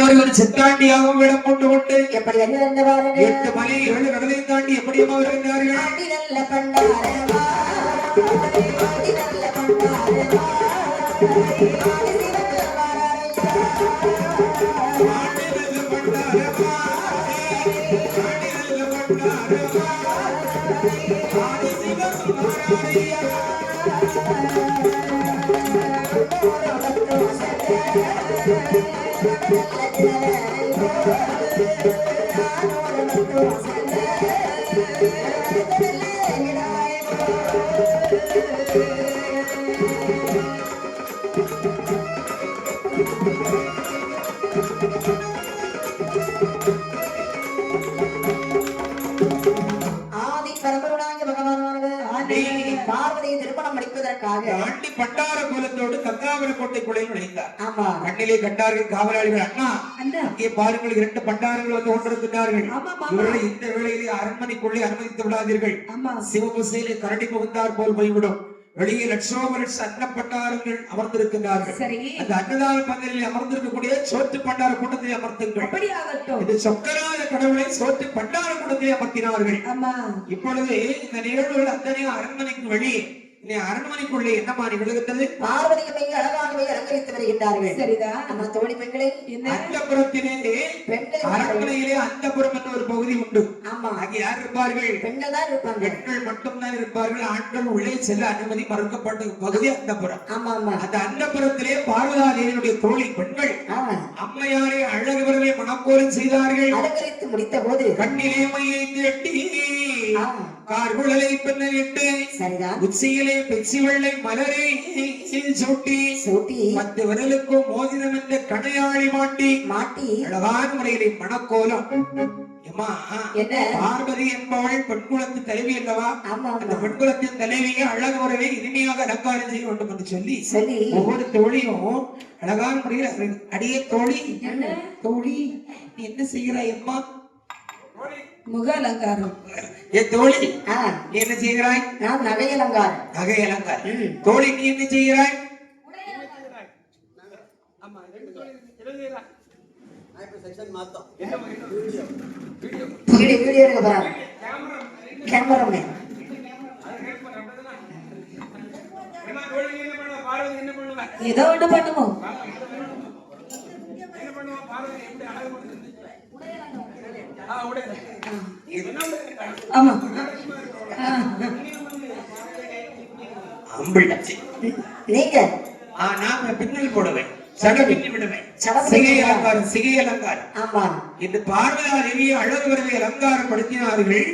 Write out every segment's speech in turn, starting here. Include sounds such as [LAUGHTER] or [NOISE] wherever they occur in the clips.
ஒரு சித்தாண்டியாகவும் விடம் கொண்டு கொண்டு எப்படி எட்டு மலை ஏழு கடலை தாண்டி எப்படியும் வருகின்றார்கள் ஆண்டி நல்ல பண்டாரவா பண்டார கோலத்தோடு கங்காவர கோட்டைக்குள்ளே நுழைந்தார். ஆமா. கண்ணிலே கண்டார்கள் காவலாளிகள் அண்ணா அங்கே பாருங்கள் இரண்டு பண்டாரங்கள் வந்து கொண்டிருக்கிறார்கள். இவர்களை இந்த வேளையிலே அரண்மனைக்குள்ளே அனுமதித்து விடாதீர்கள். சிவபுசையிலே கரடி புகுந்தார் போல் போய்விடும். வெளியே லட்சோப லட்ச அன்ன பண்டாரங்கள் அமர்ந்திருக்கிறார்கள் சரி. அந்த அன்னதான பந்தலில் அமர்ந்திருக்கக்கூடிய சோற்று பண்டார கூட்டத்தை அமர்த்துங்கள். இது சொக்கராத கடவுளை சோற்று பண்டார கூட்டத்தை அமர்த்தினார்கள். இப்பொழுது இந்த நிகழ்வுகள் அத்தனையும் அரண்மனைக்கு வெளியே. அரண்மனைக்குள்ளே என்னமா நிகழ்கிறது பார்வதியை மிக அழகாகவே அலங்கரித்து வருகின்றார்கள். சரிதான் நம்ம தோழி பெண்களை என்ன? என்ற ஒரு பகுதி உண்டு. ஆமா. அங்கே யார் இருப்பார்கள்? பெண்கள் தான் இருப்பாங்க. பெண்கள் மட்டும்தான் இருப்பார்கள். ஆண்கள் உள்ளே செல்ல அனுமதி மறுக்கப்பட்ட பகுதி அந்தபுரம் ஆமா ஆமா. அந்த அந்தபுரத்திலே பார்வதாதேவியுடைய தோழி பெண்கள் அம்மையாரை அழகுவரவே மனக்கோலம் செய்தார்கள். அலங்கரித்து முடித்த போது கண்ணிலே மையை திரட்டி கார்குழலை பின்னலிட்டு சரிதான். உச்சியிலே பெச்சி வெள்ளை மலரை சூட்டி சூட்டி பத்து விரலுக்கும் மோதிரம் என்ற கணையாழி மாட்டி மாட்டி அழகான முறையிலே மணக்கோலம் என்ன? பார்வதி என்பவள் பெண்குலத்து தலைவி அல்லவா? ஆமா அந்த பெண்குலத்தின் தலைவியை அழகு முறையை இனிமையாக அலங்காரம் செய்ய வேண்டும் என்று சொல்லி ஒவ்வொரு தோழியும் அழகான முறையில் அடியே தோழி தோழி நீ என்ன செய்கிறாய் அம்மா? முக அலங்காரம். ஏ தோழி ஆ. நீ என்ன செய்கிறாய்? நான் நகை அலங்காரம். நகை அலங்காரம். தோழி நீ என்ன செய்கிறாய்? வீடியோ. வீடியோ. எடுக்க போறாங்க கேமராமேன் ஏதோ ஒண்ணு பண்ணுவோம் ஆமா. ஆ, அம்பிள்ளாச்சி நீங்க? ஆ நான் பின்னல் போடுவேன். சட பின்னி விடுவேன். சிகை. அலங்காரம் சிகை அலங்காரம். ஆமா. இந்த பார்வதா தேவியை அழகு வரவை அலங்காரப்படுத்தினார்கள்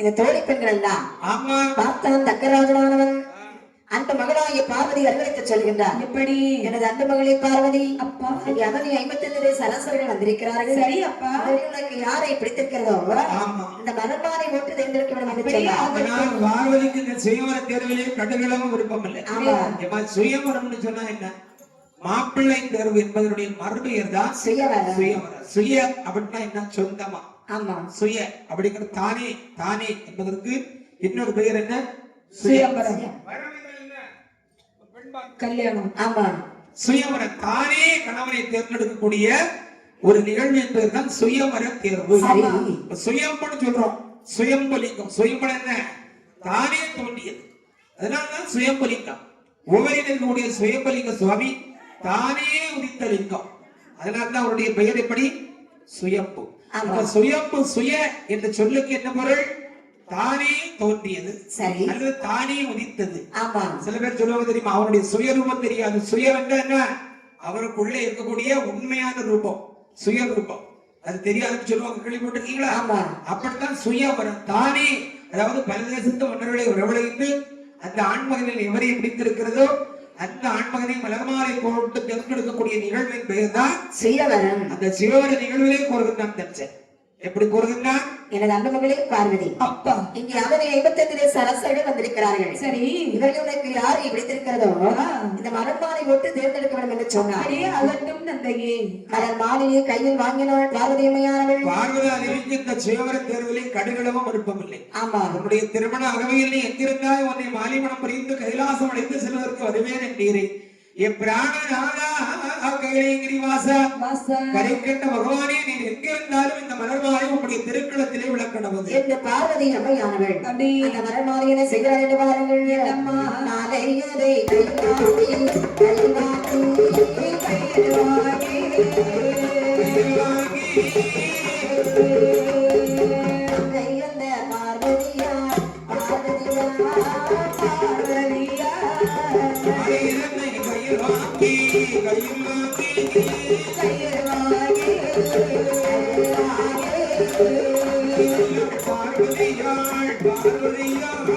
இந்த தோழி பெண்கள் எல்லாம் ஆமா. பார்த்தான் தக்கராஜனானவன். அந்த மகளாகிய பார்வதி அலங்கரித்து சொல்கின்றார். எப்படி? எனது அன்பு மகளே பார்வதி அப்பா. அவனி ஐம்பத்தி ஐந்து சராசரிகள் வந்திருக்கிறார்கள். சரி அப்பா. உனக்கு யாரை பிடித்திருக்கிறதோ ஆமா. இந்த மலர்மாலை ஓட்டு தேர்ந்தெடுக்க வேண்டும் பார்வதிக்கு இந்த சுயவர தேர்விலே கடுகளவும் விருப்பம் இல்லை. சுயவரம்னு சொன்னா என்ன? மாப்பிள்ளை தேர்வு என்பதனுடைய மறுபெயர் தான் சுயவரம் சுய அப்படின்னா என்ன? சொந்தமா. ஆமா. சுய அப்படிங்கிற தானே தானே என்பதற்கு இன்னொரு பெயர் என்ன? சுயம்பரம். கல்யாணம். ஆமா. சுயவரம் தானே கணவனை தேர்ந்தெடுக்கக்கூடிய ஒரு நிகழ்வு என்பது தான் சுயவர தேர்வு. சுயம்புன்னு சொல்றோம். சுயம்பலிங்கம். சுயம்பல் என்ன? தானே தோன்றியது. அதனாலதான் சுயம்பலிங்கம். உபரினுடைய சுயம்பலிங்க சுவாமி தானே உதித்த லிங்கம். அதனால்தான் அவருடைய பெயர் எப்படி? சுயம்பு. சுயம்பு சுய என்ற சொல்லுக்கு என்ன பொருள்? தானே தோன்றியது. சரி. அல்லது தானே உதித்தது. ஆமா. சில பேர் சொல்லுவாங்க தெரியுமா? அவருடைய சுயரூபம் தெரியாது. சுயம் என்றால் என்ன? அவருக்குள்ளே இருக்கக்கூடிய உண்மையான ரூபம். சுய ரூபம் அது தெரியாதுன்னு சொல்லுவாங்க. கேள்விப்பட்டிருக்கீங்களா? ஆமா. அப்படித்தான் சுயவரம் தானே. அதாவது பரதேசத்து மன்னர்களை உறவழைத்து அந்த ஆண்மகனில் எவரை பிடித்திருக்கிறதோ அந்த ஆண்மகனை மலர்மாலை போட்டு தேர்ந்தெடுக்கக்கூடிய நிகழ்வின் பெயர் தான் சுயவரம். அந்த சிவவர நிகழ்விலே கூறுகின்றான் தச்சன் எப்படி கூறுகின்றான்? எனது அன்பு மகளே பார்வதி. அப்பா. இங்கே அவனை ஐம்பத்தி ஐந்து சரசர்கள் வந்திருக்கிறார்கள். சரி. இவர்கள் உனக்கு யாரை பிடித்திருக்கிறதோ. இந்த மலர்மாலை ஓட்டு தேர்ந்தெடுக்க வேண்டும் என்று சொன்னார். அப்படியே அகட்டும் தந்தையே. மலர் மாலையை கையில் வாங்கினாள் பார்வதி அம்மையானவள். பார்வதா தேவிக்கு இந்த சுயவர தேர்விலே கடுகளவும் விருப்பமில்லை. ஆமா உன்னுடைய திருமண அகவையில் நீ எங்கிருந்தாய் உன்னை மாலிமணம் புரிந்து கைலாசம் அடைந்து செல்வதற்கு வருவேன் என்றீரே கரைக்கண்ட பகவானே நீ எங்க இருந்தாலும் இந்த மலர்மாலை உங்களுடைய திருக்களத்திலே விளக்கணவது என்று பார்வதி அம்மையானவள் அப்படி அந்த மரமாலையனை செய்கிறார் என்று பாருங்கள் அம்மா. மாலையதை கைவாட்டி கைவாட்டி கையந்த கையில் வாங்கி பார்வதியாள் பார்வதியாள்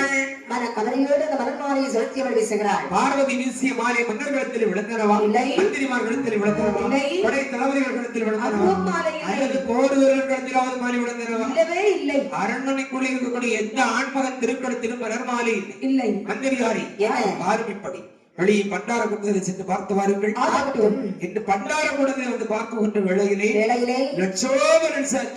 மன கவலையோடு அந்த மலர் மாலையை செலுத்தியவள் வீசுகிறாள். பார்வதி வீசிய மாலை மன்னர் கழுத்தில் விழுந்தனவா? இல்லை. மந்திரிமார் கழுத்தில் விழுந்தனவா? இல்லை. படை தளபதிகள் கழுத்தில் விழுந்தனவா. அல்லது கழுத்திலாவது மாலை விழுந்தனவா? இல்லவே இல்லை. அரண்மனைக்குள்ளே இருக்கக்கூடிய எந்த ஆண்மகன் திருக்கடத்திலும் மலர் மாலை இல்லை. மந்திரியாரி? பார்வைப்படி. வெளியே பண்டார கூட்டத்தில் சென்று பார்த்து வாருங்கள். இந்த பண்டார கூடத்தில் வந்து பார்க்குகின்ற வேளையிலே வேளையிலே லட்சோப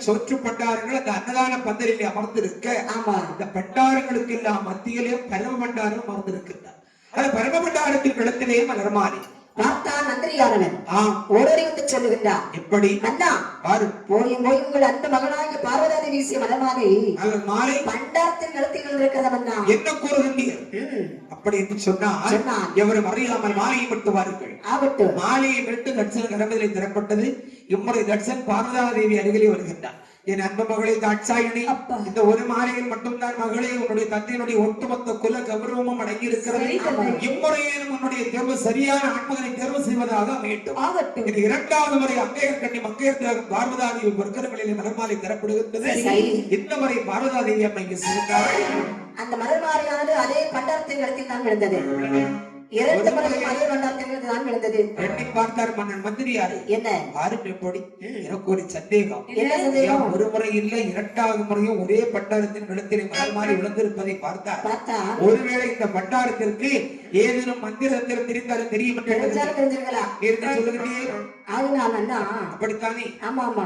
சொற்று பண்டாரங்கள் அந்த அன்னதான பந்தலிலே அமர்ந்திருக்க ஆமா. அந்த பண்டாரங்களுக்கு எல்லாம் மத்தியிலே பரம பண்டாரம் அமர்ந்திருக்கின்றார். அந்த பரம பண்டாரத்தின் இடத்திலே மலர்மாறி பார்த்தான் நந்திரியானவன் ஆம் ஓடோடி வந்து சொல்லுகின்றான். எப்படி? அண்ணா பாரு. போயும் போய் உங்கள் அன்பு மகனாகிய பார்வதி வீசிய மலர்மாலை. அவர் மாலை. பண்டாரத்தின் கழுத்தில் இருக்கிறதவண்ணா என்ன கூறுகின்றீர்? ம், அப்படி என்று சொன்னால் சொன்னான். எவரும் அறியாமல் மாலையை விட்டு வாருங்கள் மாலையை விட்டு தட்சன் கரமதிலே திறப்பட்டது இம்முறை தட்சன் பார்வதாதேவி அருகிலே வருகின்றார். என் அன்பு மகளே தாட்சாயினி அப்பா. இந்த ஒரு மாலையில் மட்டும்தான் மகளே உன்னுடைய தந்தையினுடைய ஒட்டுமொத்த குல கௌரவமும் அடங்கி இருக்கிறது. இம்முறையிலும் உன்னுடைய தேர்வு சரியான ஆண்மகனை தேர்வு செய்வதாக அமையட்டும் இது இரண்டாவது முறை அங்கையர் கண்ணி மங்கையர் திலகம் பார்வதாதேவி பொற்கரங்களிலே மலர்மாலை தரப்படுகின்றது. இந்த முறை பார்வதாதேவி அம்மை இங்கு சென்றாள் அந்த மலர்மாலையானது அதே பண்டாரத்தின் கழுத்தில் தான் விழுந்தது எண்ணி பார்த்தார் மன்னன் மந்திரியாரே. என்ன? பாருங்க எப்படி எனக்கு ஒரு சந்தேகம்? ஒரு முறை இல்லை இரண்டாவது முறையும் ஒரே பட்டாரத்தின் கழுத்திலே மலர் மாறி விழுந்திருப்பதை பார்த்தார். பார்த்தா ஒருவேளை இந்த பட்டாரத்திற்கு ஏதேனும் மந்திரத்திரம் தெரிந்தாலும் தெரியும் என்று தெரிஞ்சாலும் தெரிஞ்சிருக்கலாம். இருந்து சொல்லுகிறீர் ஆகினால் அண்ணா அப்படித்தானே? ஆமா ஆமா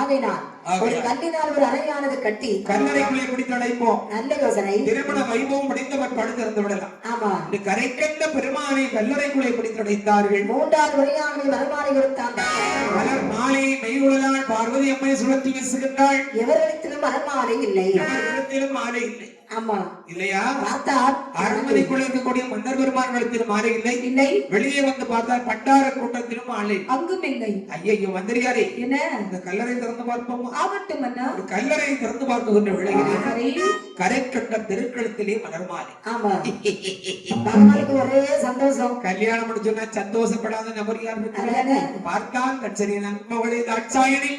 ஆகையினால் ஒரு கல்லினால் ஒரு அறையானது கட்டி கல்லறைக்குள்ளே பிடித்து அடைப்போம். நல்ல யோசனை. திருமண வைபவம் முடிந்தவர் படுத்திருந்து விடலாம் ஆமா. இந்த கரை கண்ட பெருமானை கல்லறைக்குள்ளே பிடித்து அடைத்தார்கள். மூன்றாவது முறையானது மலர்மாலை கொடுத்தான். மலர் மாலையை மெய்குழலால் பார்வதி அம்மை சுழற்றி வீசுகின்றாள். எவரிடத்திலும் மலர்மாலை இல்லை. இடத்திலும் மாலை இல்லை. ஆமா. இல்லையா? பார்த்தால் அரண்மனைக்குள்ள இருக்கக்கூடிய மன்னர் மாலை இல்லை. இல்லை. வெளியே வந்து பார்த்தால் பட்டார கூட்டத்திலும் இல்லை. அங்கும் இல்லை. மந்திரியாரே என்ன? இந்த கல்லறை திறந்து பார்ப்போமா? ஆகட்டும் ஒரு கல்லறை திறந்து பார்க்குகின்ற வேளையிலே சரி கரை கண்ட தெருக்களத்திலே மலர் மாலை ஆமா [LAUGHS] ஒரே சந்தோஷம். கல்யாணம் முடிச்சுன்னா சந்தோஷப்படாத நபர் யார். பார்த்தான் கச்சரி நண்பவளே தாட்சாயணி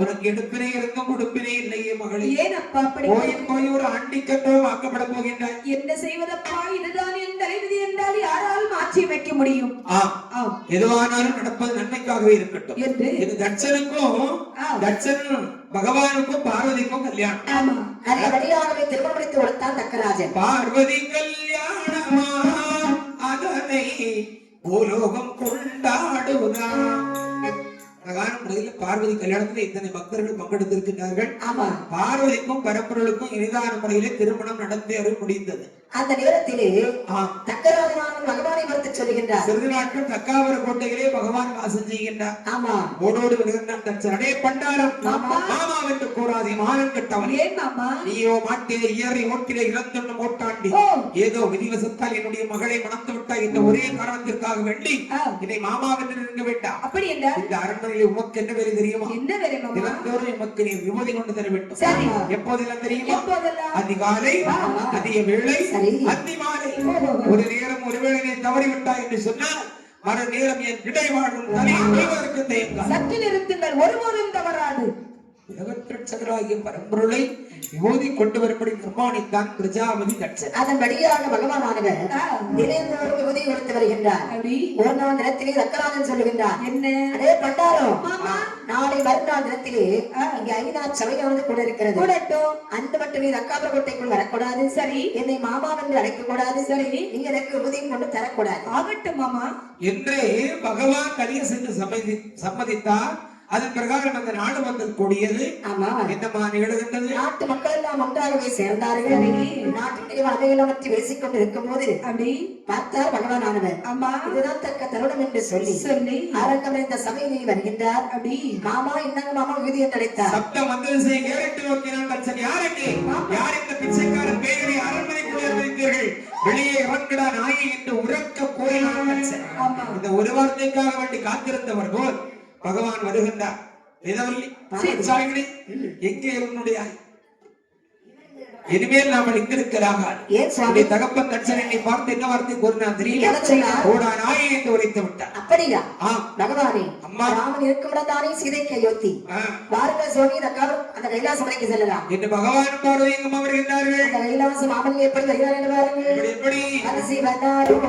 உனக்கு எடுப்பினை இருந்தும் கொடுப்பினை இல்லையே மகளே. ஏன் அப்பா அப்படி? போய் போய் ஒரு ஆண்டிக்கட்டோ வாக்கப்பட போகின்றாய். என்ன செய்வதப்பா? இதுதான் என் தலைவிதி என்றால் யாரால் மாற்றி அமைக்க முடியும்? எதுவானாலும் நடப்பது நன்மைக்காகவே இருக்கட்டும். என்று? இது தட்சனுக்கும் ஆ. பகவானுக்கும் பார்வதிக்கும் கல்யாணம். நல்ல வழியாகவே திருமணம் முடித்து கொடுத்தான் தக்கராஜன். பார்வதி கல்யாணமா? அதனை பூலோகம் கொண்டாடுவதா? அழகான முறையில் பார்வதி கல்யாணத்தில் இத்தனை பக்தர்கள் பங்கெடுத்திருக்கிறார்கள் பார்வதிக்கும் பரம்பொருளுக்கும் இனிதான முறையிலே திருமணம் அருள் முடிந்தது. அந்த நேரத்திலே ஆம் தக்கராஜனானவன் பகவானை பார்த்து சொல்லுகின்றார். சிறிது நாட்கள் தக்காவர கோட்டையிலே பகவான் வாசம் செய்கின்றார். ஆமா. ஓடோடு வருகின்றான் தன் அடே பண்டாரம். மாமா. மாமா என்று கூறாதே மானம் கட்டவன். ஏன் மாமா நீயோ மாட்டிலே ஏறி ஓட்டிலே இறந்துண்ணும் ஓட்டாண்டி. ஏதோ விதிவசத்தால் என்னுடைய மகளை மணந்து விட்டாய் என்ற ஒரே காரணத்திற்காக வேண்டி. இதை மாமாவென்று நிற்க வேண்டாம். அப்படி என்றால்? இந்த அரண்மனையில் உமக்கு என்ன வேலை தெரியுமா? என்ன வேலை மாமா? தினந்தோறும் எமக்கு நீ விபூதி கொண்டு தர வேண்டும். எப்போதெல்லாம் தெரியுமா? அதிகாலை. அதிக வேளை. அந்தி மாலை. ஒரு நேரம் ஒருவேளை நீ தவறிவிட்டாய் என்று சொன்னால் மறு நேரம் என் இடைவாழும் தலையை கொள்வதற்கு தயங்காது சற்று நிறுத்துங்கள் ஒருவரும் தவறாது. சகராகிய பரம்பொருளை விபூதி கொண்டு வரும்படி நிர்மாணித்தான் பிரஜாபதி தட்சன். அதன்படியாக பகவானானவர் ஆ, தினந்தோறும் விபூதி கொடுத்து வருகின்றார். ஒரு நாள் தினத்திலே ரக்கராஜன் சொல்லுகின்றார். என்ன? அதே பண்டாரம் மாமா. நாளை மறுநாள் தினத்திலே. இங்கே ஐநா சபையானது கூட இருக்கிறது கூடட்டும். அந்த மட்டும் நீ ரக்காபுர கோட்டைக்குள் வரக்கூடாது. சரி. என்னை மாமா என்று அழைக்க கூடாது. சரி. நீ எனக்கு உதயம் கொண்டு தரக்கூடாது. ஆகட்டும் மாமா. என்றே பகவான் கலிய சென்று சம்மதி சம்மதித்தார். அதன் பிரகாரம் அந்த நாடு வந்து கூடியது. ஆமா. என்னமா நிகழ்கின்றது நாட்டு மக்கள் எல்லாம் ஒன்றாகவே சேர்ந்தார்கள். நாட்டிலே அவையெல்லாம் பற்றி பேசிக் கொண்டு இருக்கும் போது அப்படி. பார்த்தார் பகவான் ஆனவர் அம்மா இதுதான் தக்க தருணம் என்று சொல்லி. சொல்லி. அரங்கம் இந்த சபையில் வருகின்றார். அப்படி. மாமா என்னங்க மாமா விதி என்று அழைத்தார் சப்தம் வந்தது செய்ய கேரட்டு நோக்கினான் தட்சன் யாருக்கு யார் இந்த பிச்சைக்காரன்? பேரை அரண்மனைக்குள்ளே வைத்தீர்கள் வெளியே இறங்கடா நாயை என்று உறக்க கூறினான் இந்த ஒரு வார்த்தைக்காக வேண்டி காத்திருந்தவர் போல் பகவான் வருகின்றார். வேதவல்லி சாயங்களே எங்கே உன்னுடைய இனிமேல் நாம் உன்னுடைய தகப்பன் என்னை பார்த்து என்ன வார்த்தை கூறினார்? ஓடா நாயை என்று உரைத்து விட்டார். அப்படியா? பகவானே அம்மா. ராமன் இருக்குமிடம் தானே சீதைக்கு அயோத்தி. பாருங்க இந்த காலம் அந்த கைலாச மலைக்கு செல்லலாம். என்று பகவான் பார்வை எங்கும் வருகின்றார்கள் அந்த கைலாச மாமன் எப்படி வருகிறார் என்று பாருங்கள். எப்படி எப்படி?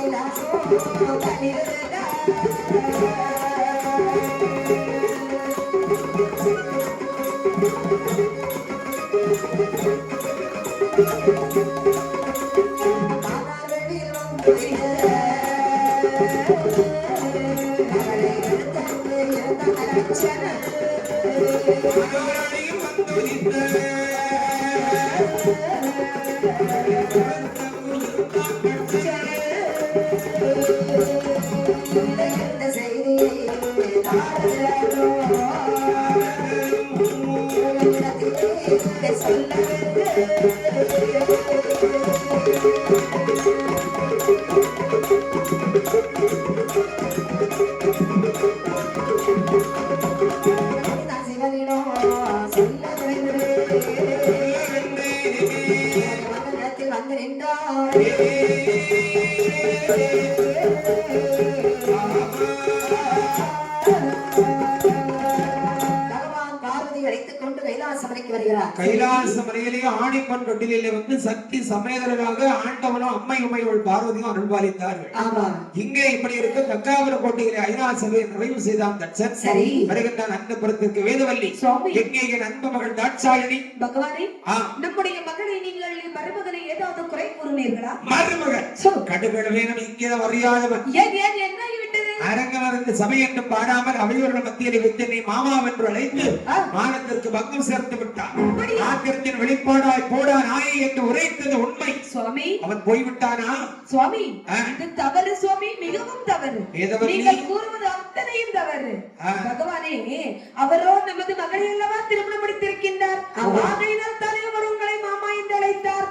மனோரணியும் வந்து வந்து நின்றார் வருகிறார். கைலாச மலையிலே ஆணிப்பன் தொட்டிலே வந்து சக்தி சமேதராக ஆண்டவனும் அம்மை உமையோள் பார்வதியும் அருள்பாலித்தார்கள். இங்கே இப்படி இருக்க தக்காவர கோட்டையிலே ஐநா சபையை நிறைவு செய்தான் தட்சன். சரி. வருகின்றான் அந்தபுரத்திற்கு வேதவல்லி எங்கே என் அன்பு மகள் தாட்சாயினி பகவானே நம்முடைய மகளை நீங்கள் மருமகனை ஏதாவது குறை கூறினீர்களா? மருமகன். சொல். கடுகடு வேணும் இங்கேதான் அறியாதவன் ஏன் ஏன் என்ன? ஆகிவிட்டது அரங்கம் அறிந்து சபை என்று பாடாமல் அவையோர்கள் மத்தியில் வைத்து நீ மாமா என்று அழைத்து. மானத்திற்கு பங்கம் சேர்த்து விட்டான்? ஆத்திரத்தின் வெளிப்பாடாய் போடா நாயை என்று உரைத்தது உண்மை சுவாமி அவன் போய்விட்டானா சுவாமி. இது தவறு சுவாமி மிகவும் தவறு. நீங்கள் கூறுவது அத்தனையும் தவறு. பகவானே அவரோ நமது மகளை அல்லவா திருமணம் முடித்திருக்கின்றார். ஆகையினால் தானே அவர் உங்களை மாமா என்று அழைத்தார்.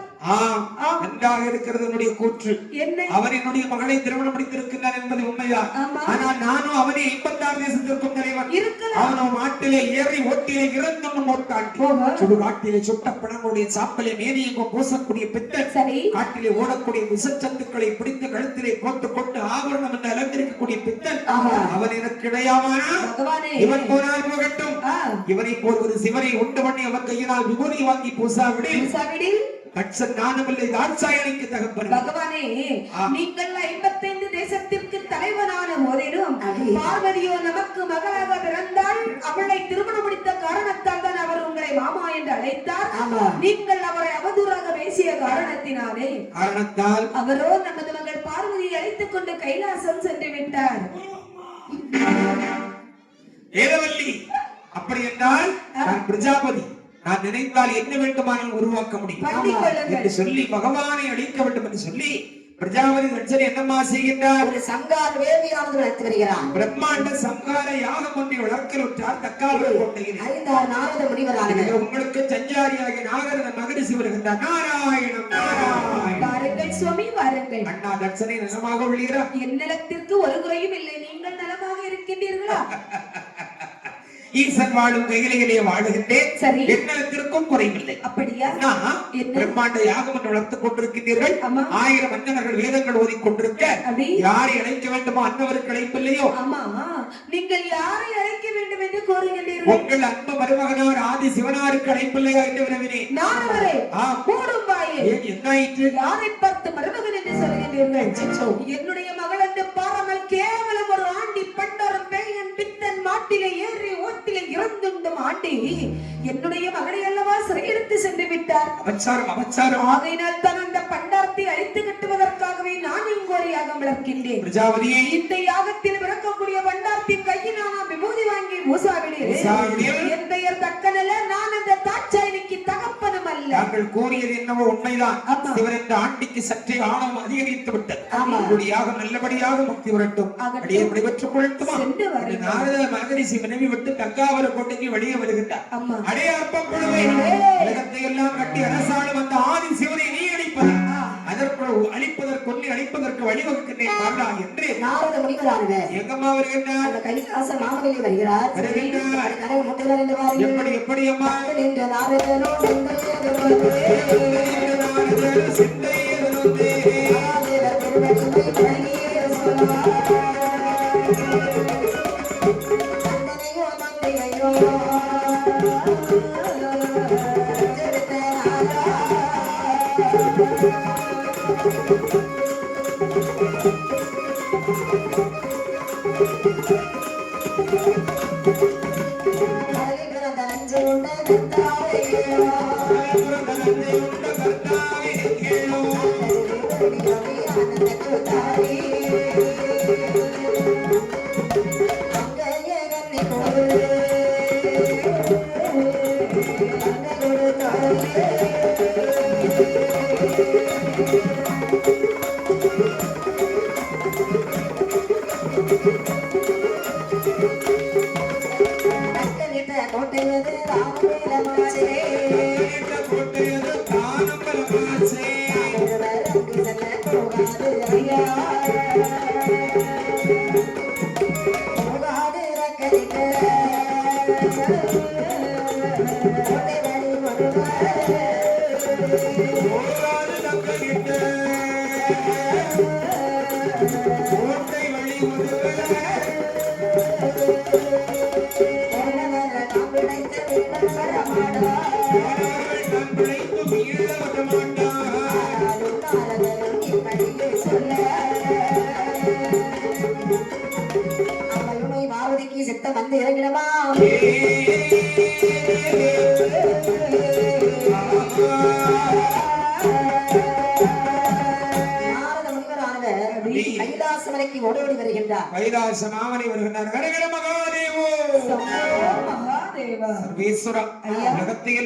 நன்றாக இருக்கிறது என்னுடைய கூற்று என்ன அவன் என்னுடைய மகளை திருமணம் முடித்திருக்கின்றான் என்பது ஆமா. ஆனால் நானும் அவனே ஐம்பத்தாறு தேசத்திற்கும் தலைவன். அவனோ நாட்டிலே ஏறி ஓட்டிலே இறந்தவன் ஓட்டான் ஓஹோ. சுடு காட்டிலே சுட்ட பிணங்களுடைய சாப்பலை மேனியெங்கும் பூசக்கூடிய பித்தன். சரி. காட்டிலே ஓடக்கூடிய விஷச்சத்துக்களை பிடித்து கழுத்திலே போட்டுக் கொண்டு ஆபரணம் என்று அலங்கரிக்கக்கூடிய பித்தன். அவன் எனக்கு பகவானே. இவன் போனால் போகட்டும். இவனை போல் ஒரு சிவனை உண்டு பண்ணி அவன் கையினால் விபூதி வாங்கி பூசாவிடில். சாவிடில் கட்சன் நானுமில்லை தாட்சாயணிக்கு தகப்பன். பகவானே. நீங்கள் ஐம்பத்தைந்து தேசத்திற்கு தலைவனான போதிலும். பார்வதியோ நமக்கு மகளாக பிறந்தால் அவளை திருமணம் முடித்த காரணத்தால் தான் அவர் உங்களை மாமா என்று அழைத்தார். நீங்கள் அவரை அவதூறாக பேசிய காரணத்தினாலே காரணத்தால் அவரோ நமது மகள் பார்வதியை அழைத்துக் கொண்டு கைலாசம் சென்று விட்டார். வேதவல்லி அப்படி என்றால் நான் பிரஜாபதி. நான் நினைத்தால் என்ன வேண்டுமானால் உருவாக்க முடியும். என்று சொல்லி பகவானை அழிக்க வேண்டும் என்று சொல்லி பிரஜாபதி தட்சன் என்னம்மா செய்கின்றார்? ஒரு சங்கார் வேள்வியானது நடத்தி வருகிறார். பிரம்மாண்ட சம்ஹார யாகம் ஒன்றை வளர்க்கலுற்றார் தக்காவல் கோட்டையில் அறிந்தார் நாரத முனிவரானவர் இது உங்களுக்கு சஞ்சாரியாகிய நாகரத மகரிஷி வருகின்றார். நாராயணம் நாராயணம். வாருங்கள் சுவாமி வாருங்கள். அண்ணா தட்சனை நிஜமாக உள்ளீரா? என் நிலத்திற்கு ஒரு குறையும் இல்லை. நீங்கள் நலமாக இருக்கின்றீர்களா? [LAUGHS] ஈசன் வாழும் கையிலேயே வாழுகின்றேன். சரி. என்னத்திற்கும் குறைவில்லை. அப்படியா? பிரம்மாண்ட யாகம் என்று வளர்த்துக் கொண்டிருக்கின்றீர்கள். ஆமா. ஆயிரம் அண்ணனர்கள் வேதங்கள் ஓதிக் கொண்டிருக்க? யாரை அழைக்க வேண்டுமோ அன்னவருக்கு அழைப்பில்லையோ? ஆமா. நீங்கள் யாரை அழைக்க வேண்டும் என்று கோருகின்றீர்கள்? உங்கள் அன்பு மருமகனார் ஆதி சிவனாருக்கு அழைப்பில்லையா என்று வினவினேன். நான் அவரை. கூடும் வாயே. என்ன ஆயிற்று? யாரை பார்த்து மருமகன் என்று சொல்லுகின்றீர்கள் என்னுடைய மகள் என்று பாராமல் கேவலம் ஒரு ஆண்டி பண்டோரம் பேயன் பித்தன் மாட்டிலே ஏறி இறந்துண்டும் ஆண்டி என்னுடைய மகளை அல்லவா சிறையெடுத்து சென்று விட்டார். அபச்சாரம் அபச்சாரம். ஆகையினால் தான் அந்த பண்டாரத்தை அழித்து கட்டுவதற்காகவே நான் இங்கு ஒரு யாகம் வளர்க்கின்றேன் பிரஜாபதியை இந்த யாகத்தில் பிறக்கக்கூடிய பண்டாரத்தின் கையில் நான் விபூதி வாங்கி மூசாவினேன் மூசாவினேன். என் பெயர் தக்கனல்ல நான் அந்த தாட்சாயணிக்கு தகப்பனும் அல்ல தாங்கள் கூறியது என்னவோ உண்மைதான். சிவன் என்ற ஆண்டிக்கு சற்றே ஆணவம் அதிகரித்து விட்டது ஆமா. உங்களுடைய நல்லபடியாக முக்தி வரட்டும். அடியே விடைபெற்றுக் கொள்ளட்டுமா. இந்த நாரத மகரிஷி வினவி விட்டு தங்காவர கோட்டைக்கு வெளியே வருகின்றார் ஆமா. அடைய அப்பொழுது உலகத்தை எல்லாம் கட்டி அரசாளும் அந்த ஆதி சிவனை அதற்குள் அழிப்பதற்கு ஒன்றை அழிப்பதற்கு வழிவகுக்கின்றேன் பாருடா என்று நாரத முனிவரானவர் எங்கம்மா வருகின்றார் அந்த கைலாச மாமனில் வருகிறார் வருகின்றார். கனவு முட்டைவர் என்று பாருங்கள் எப்படி எப்படி அம்மா நின்ற நாரதனோ செந்தேவரோ சிந்தையிலிருந்தே Música சித்தம் வருகின்றார். கைலாச மாமனை வருகின்றார். கரகர மகாதேவோ. மகாதேவா. சர்வேஸ்வரம் உலகத்தில்